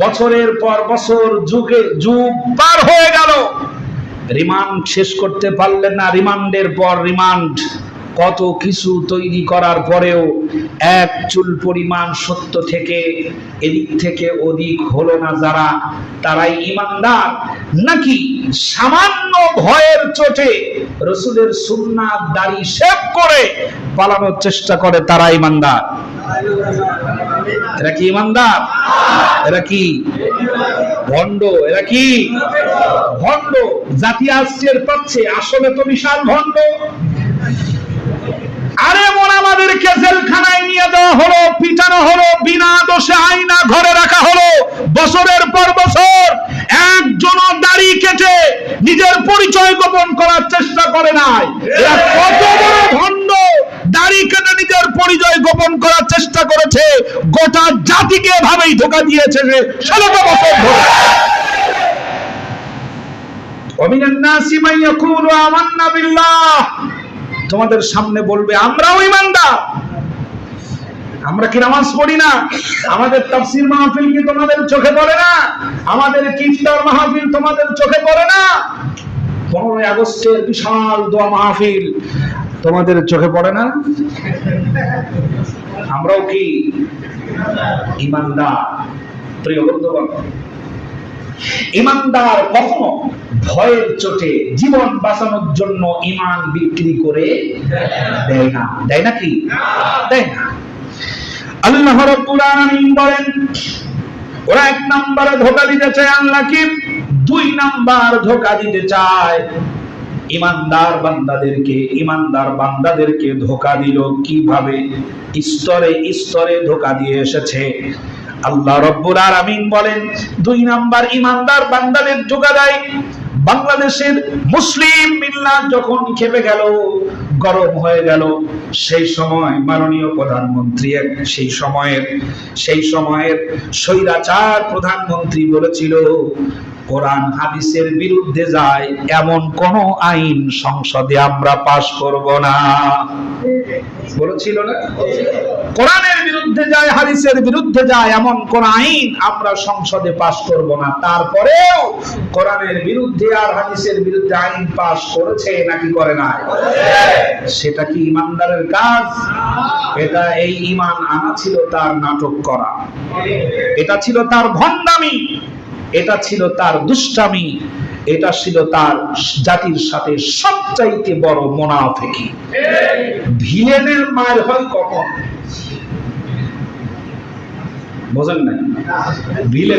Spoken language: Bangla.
বছরের পর বছর যুগে যুগ পার হয়ে গেল। রিমান্ড শেষ করতে পারলেন না। রিমান্ডের পর রিমান্ড। কত কিছু তৈরি করার পরেও এক চুল পরিমাণ সত্য থেকে এদিক থেকে ওদিক হলো না যারা। তারাই ইমানদার। নাকি সামান্য ভয়ের চোটে রসুলের সুন্নাত দাড়ি শেভ করে পালানোর চেষ্টা করে তারা ইমানদার? এরা কি ইমানদার? এরা কি ভণ্ড? এরা কি ভণ্ড? জাতি আজকের পাচ্ছে, আসলে তো বিশাল ভণ্ড। আরে মন আমাদেরকে জেলখানায় নিয়ে দেওয়া হলো, পিটানো হলো, বিনা দোষে আইনা ঘরে রাখা হলো। বছরের পর বছর একজন দাড়ি কেটে নিজের পরিচয় গোপন করার চেষ্টা করে নাই। কত বড় ভণ্ড? নিজের পরিচয় গোপন করার চেষ্টা করেছে। গোটা জাতিকে এভাবেই ধোকা দিয়েছে যে ষোলোটা বছর ধরে। তোমাদের সামনে বলবে, আমরাও ইমানদার আমরা কি নামাজ পড়ি না? আমাদের তাফসির মাহফিল কি তোমাদের চোখে পড়ে না? আমাদের কিফতার মাহফিল তোমাদের চোখে পড়ে না? পনেরোই আগস্টের বিশাল দোয়া মাহফিল। তোমাদের চোখে পড়ে না? আমরাও কি ইমানদার? প্রিয় বন্ধুগণ, ইমানদার কখনো ভয়ের চোটে জীবন বাঁচানোর জন্য ইমান বিক্রি করে দেয় না। দেয় না কি? দেয় না। আল্লাহ রাব্বুল বলেন, ওরা এক নম্বরে ধোকা দিতে চায় আল্লাহকে, দুই নাম্বার ধোকা দিতে চায় ইমানদার বান্দাদেরকে ইমানদার বান্দাদেরকে ধোকা দিল কীভাবে? স্তরে স্তরে ধোকা দিয়ে এসেছে। আল্লাহ রব্বুল আলামিন বলেন, দুই নাম্বার ইমানদার বান্দাদের ধোকা দেয়। বাংলাদেশের মুসলিম মিল্লাত যখন খেপে গেল, গরম হয়ে গেল, সেই সময় মাননীয় প্রধানমন্ত্রী এক- সেই সময়ের সেই সময়ের স্বৈরাচার প্রধানমন্ত্রী বলেছিল কোরআন হাদিসের বিরুদ্ধে যায়, এমন কোন আইন সংসদে আমরা পাশ করব না। বলেছিল না? কোরআনের বিরুদ্ধে যায়, হাদিসের বিরুদ্ধে যায়, এমন কোন আইন আমরা সংসদে পাশ করব না। তারপরেও কোরআনের বিরুদ্ধে আর হাদিসের বিরুদ্ধে আইন পাশ করেছে নাকি করে না সেটা কি ইমানদারের কাজ? এটা এই ইমান আনা ছিল তার নাটক করা। এটা ছিল তার ভণ্ডামি। এটা ছিল তার দুষ্টামি, এটা ছিল তার জাতির সাথে সবচাইতে বড় মোনাফেকি। ভিলেনের মায়ের হয় কখন? বোঝেন না ভিলেন